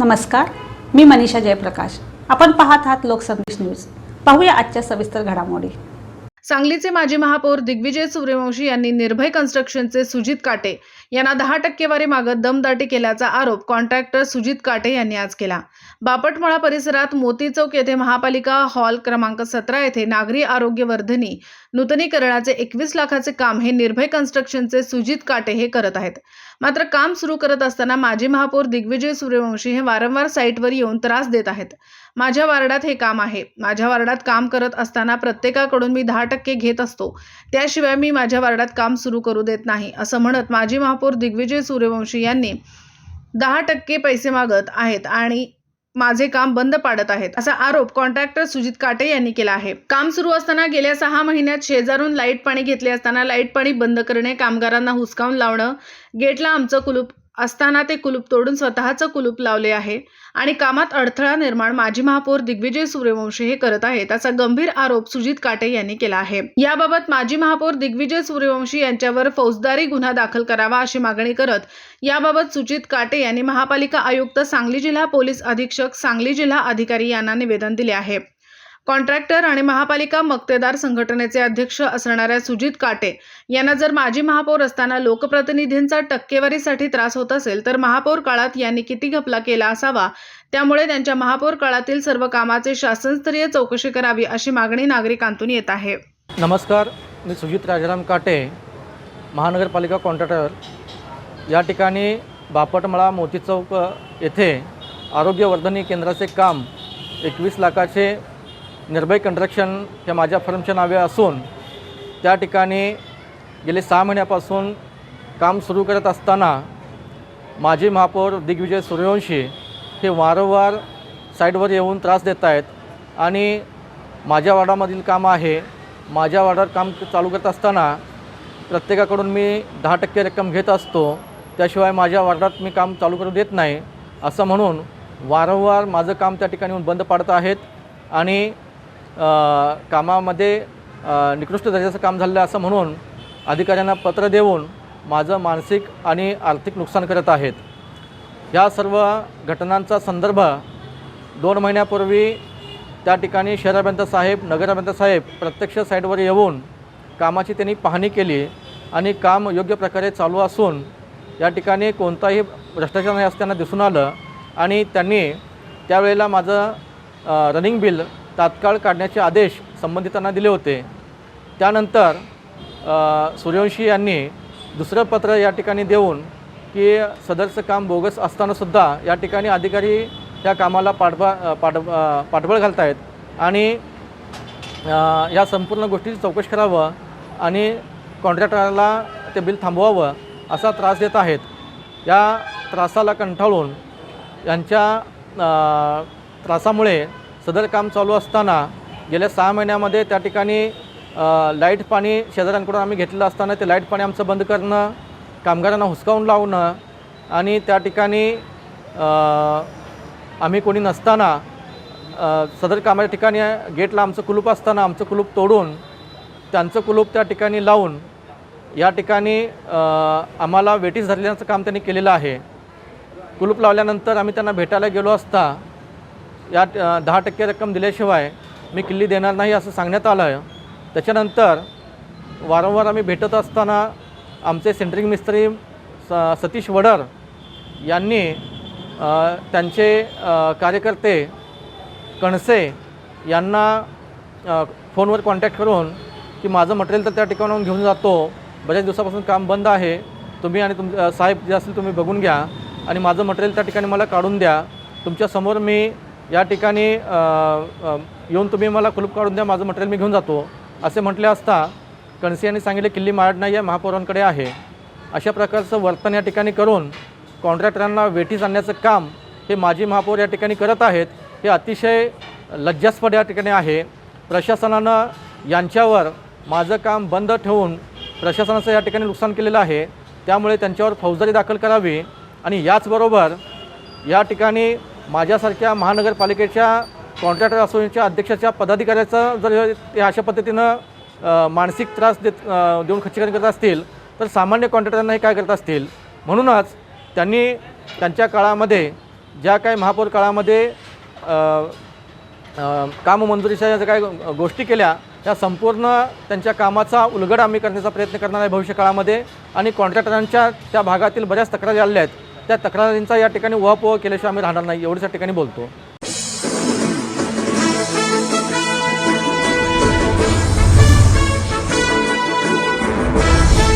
नमस्कार मी मनीषा जयप्रकाश. आपण पाहत आहात लोकसंदेश न्यूज. पाहूया आजच्या सविस्तर घडामोडी. सांगलीचे माजी महापौर दिग्विजय सूर्यवंशी यांनी निर्भय कन्स्ट्रक्शनचे सुजित काटे यांना दहा टक्केवारी मागत दमदाटी केल्याचा आरोप कॉन्ट्रॅक्टर सुजित काटे यांनी आज केला. बापटमळा परिसरात मोती चौक येथे महापालिका हॉल क्रमांक सतरा येथे नागरी आरोग्य वर्धनी नूतनीकरणाचे एकवीस लाखाचे काम हे निर्भय कन्स्ट्रक्शनचे सुजित काटे हे करत आहेत. मात्र काम सुरू करत असताना माजी महापौर दिग्विजय सूर्यवंशी हे वारंवार साईटवर येऊन त्रास देत आहेत. माझ्या वार्डात हे काम आहे. माझ्या वार्डात काम करत असताना प्रत्येकाकडून मी दहा टक्के घेत असतो. त्याशिवाय मी माझ्या वार्डात काम सुरू करू देत नाही असं म्हणत माजी महापौर दिग्विजय सूर्यवंशी यांनी दहा टक्के पैसे मागत आहेत आणि माझे काम बंद पाडत आहेत असा आरोप कॉन्ट्रॅक्टर सुजित काटे यांनी केला आहे. काम सुरू असताना गेल्या सहा महिन्यात शेजारून लाइट पाणी घेतले असताना लाइट पाणी बंद करणे कामगारांना हुसकावून लावणं गेटला आमचं कुलूप असताना ते कुलूप तोडून स्वतःचं कुलूप लावले आहे आणि कामात अडथळा निर्माण माजी महापौर दिग्विजय सूर्यवंशी हे करत आहेत असा गंभीर आरोप सुजित काटे यांनी केला आहे. याबाबत माजी महापौर दिग्विजय सूर्यवंशी यांच्यावर फौजदारी गुन्हा दाखल करावा अशी मागणी करत याबाबत सुजित काटे यांनी महापालिका आयुक्त सांगली जिल्हा पोलीस अधीक्षक सांगली जिल्हा अधिकारी यांना निवेदन दिले आहे. कॉन्ट्रॅक्टर आणि महापालिका मक्तेदार संघटनेचे अध्यक्ष असणाऱ्या सुजित काटे यांना जर माजी महापौर असताना लोकप्रतिनिधींचा टक्केवारीसाठी त्रास होत असेल तर महापौर काळात यांनी किती घपला केला असावा? त्यामुळे त्यांच्या महापौर काळातील सर्व कामाचे शासनस्तरीय चौकशी करावी अशी मागणी नागरिकांतून येत आहे. नमस्कार मी सुजित राजाराम काटे महानगरपालिका कॉन्ट्रॅक्टर. या ठिकाणी बापटमळा मोती चौक येथे आरोग्यवर्धनी केंद्राचे काम एकवीस लाखाचे निर्भय कंट्रक्शन हे माझ्या फर्मच्या नावे असून त्या ठिकाणी गेले सहा महिन्यापासून काम सुरू करत असताना माजी महापौर दिग्विजय सूर्यवंशी हे वारंवार साईडवर येऊन त्रास देत आहेत आणि माझ्या वार्डामधील काम आहे. माझ्या वार्डात काम चालू करत असताना प्रत्येकाकडून मी दहा टक्के रक्कम घेत असतो. त्याशिवाय माझ्या वार्डात मी काम चालू करू देत नाही. असं म्हणून वारंवार माझं काम त्या ठिकाणी येऊन बंद पाडत आहेत आणि कामामध्ये निकृष्ट दर्जाचं काम झालं असं म्हणून अधिकाऱ्यांना पत्र देऊन माझं मानसिक आणि आर्थिक नुकसान करत आहेत. या सर्व घटनांचा संदर्भ दोन महिन्यापूर्वी त्या ठिकाणी शहराभियंता साहेब नगराभियंता साहेब प्रत्यक्ष साईडवर येऊन कामाची त्यांनी पाहणी केली आणि काम योग्य प्रकारे चालू असून या ठिकाणी कोणताही भ्रष्टाचार नाही असताना दिसून आलं आणि त्यांनी त्यावेळेला माझं रनिंग बिल तात्काळ काढण्याचे आदेश संबंधितांना दिले होते. त्यानंतर सूर्यवंशी यांनी दुसरं पत्र या ठिकाणी देऊन की सदरचं काम बोगस असतानासुद्धा या ठिकाणी अधिकारी या कामाला पाठबा पाठ पाठबळ घालत आहेत आणि या संपूर्ण गोष्टीची चौकशी करावं आणि कॉन्ट्रॅक्टरला ते बिल थांबवावं असा त्रास देत आहेत. या त्रासाला कंटाळून यांच्या त्रासामुळे सदर काम चालू असताना गेल्या सहा महिन्यामध्ये त्या ठिकाणी लाइट पाणी शेजाऱ्यांकडून आम्ही घेतलेलं असताना ते लाइट पाणी आमचं बंद करणं कामगारांना हुसकावून लावणं आणि त्या ठिकाणी आम्ही कोणी नसताना सदर कामाच्या ठिकाणी गेटला आमचं कुलूप असताना आमचं कुलूप तोडून त्यांचं कुलूप त्या ठिकाणी लावून या ठिकाणी आम्हाला वेटीस धरल्याचं काम त्यांनी केलेलं आहे. कुलूप लावल्यानंतर आम्ही त्यांना भेटायला गेलो असता या दहा टक्के रक्कम दिल्याशिवाय मी किल्ली देणार नाही असं सांगण्यात आलं आहे. त्याच्यानंतर वारंवार आम्ही भेटत असताना आमचे सेंट्रिंग मिस्त्री स सतीश वडर यांनी त्यांचे कार्यकर्ते कणसे यांना फोनवर कॉन्टॅक्ट करून की माझं मटेरियल तर त्या ठिकाणाहून घेऊन जातो बऱ्याच दिवसापासून काम बंद आहे तुम्ही आणि तुम साहेब जे असतील तुम्ही बघून घ्या आणि माझं मटेरियल त्या ठिकाणी मला काढून द्या तुमच्यासमोर मी या ठिकाणी येऊन तुम्ही मला कुलूप काढून द्या माझं मटेरियल मी घेऊन जातो. असे म्हटले असता कणसे यांनी सांगितले किल्ली मारड नाही आहे महापौरांकडे आहे. अशा प्रकारचं वर्तन या ठिकाणी करून कॉन्ट्रॅक्टरांना वेठीस आणण्याचं काम हे माजी महापौर या ठिकाणी करत आहेत हे अतिशय लज्जास्पद या ठिकाणी आहे. प्रशासनानं यांच्यावर माझं काम बंद ठेवून प्रशासनाचं या ठिकाणी नुकसान केलेलं आहे. त्यामुळे त्यांच्यावर फौजदारी दाखल करावी आणि याचबरोबर या ठिकाणी माझ्यासारख्या महानगरपालिकेच्या कॉन्ट्रॅक्टर असोसिएशनच्या अध्यक्षाच्या पदाधिकाऱ्याचं जर ते अशा पद्धतीनं मानसिक त्रास देत देऊन खच्चीकरण करत असतील तर सामान्य कॉन्ट्रॅक्टरांना हे काय करत असतील? म्हणूनच त्यांनी त्यांच्या काळामध्ये ज्या काय महापौर काळामध्ये काम मंजुरीच्या ज्या काय गोष्टी केल्या त्या संपूर्ण त्यांच्या कामाचा उलगड आम्ही करण्याचा प्रयत्न करणार आहे भविष्य काळामध्ये. आणि कॉन्ट्रॅक्टरांच्या त्या भागातील बऱ्याच तक्रारी आल्या आहेत. त्या तक्रारींचा या ठिकाणी उहापोह केल्याशिवाय आम्ही राहणार नाही एवढ्याच ठिकाणी बोलतो.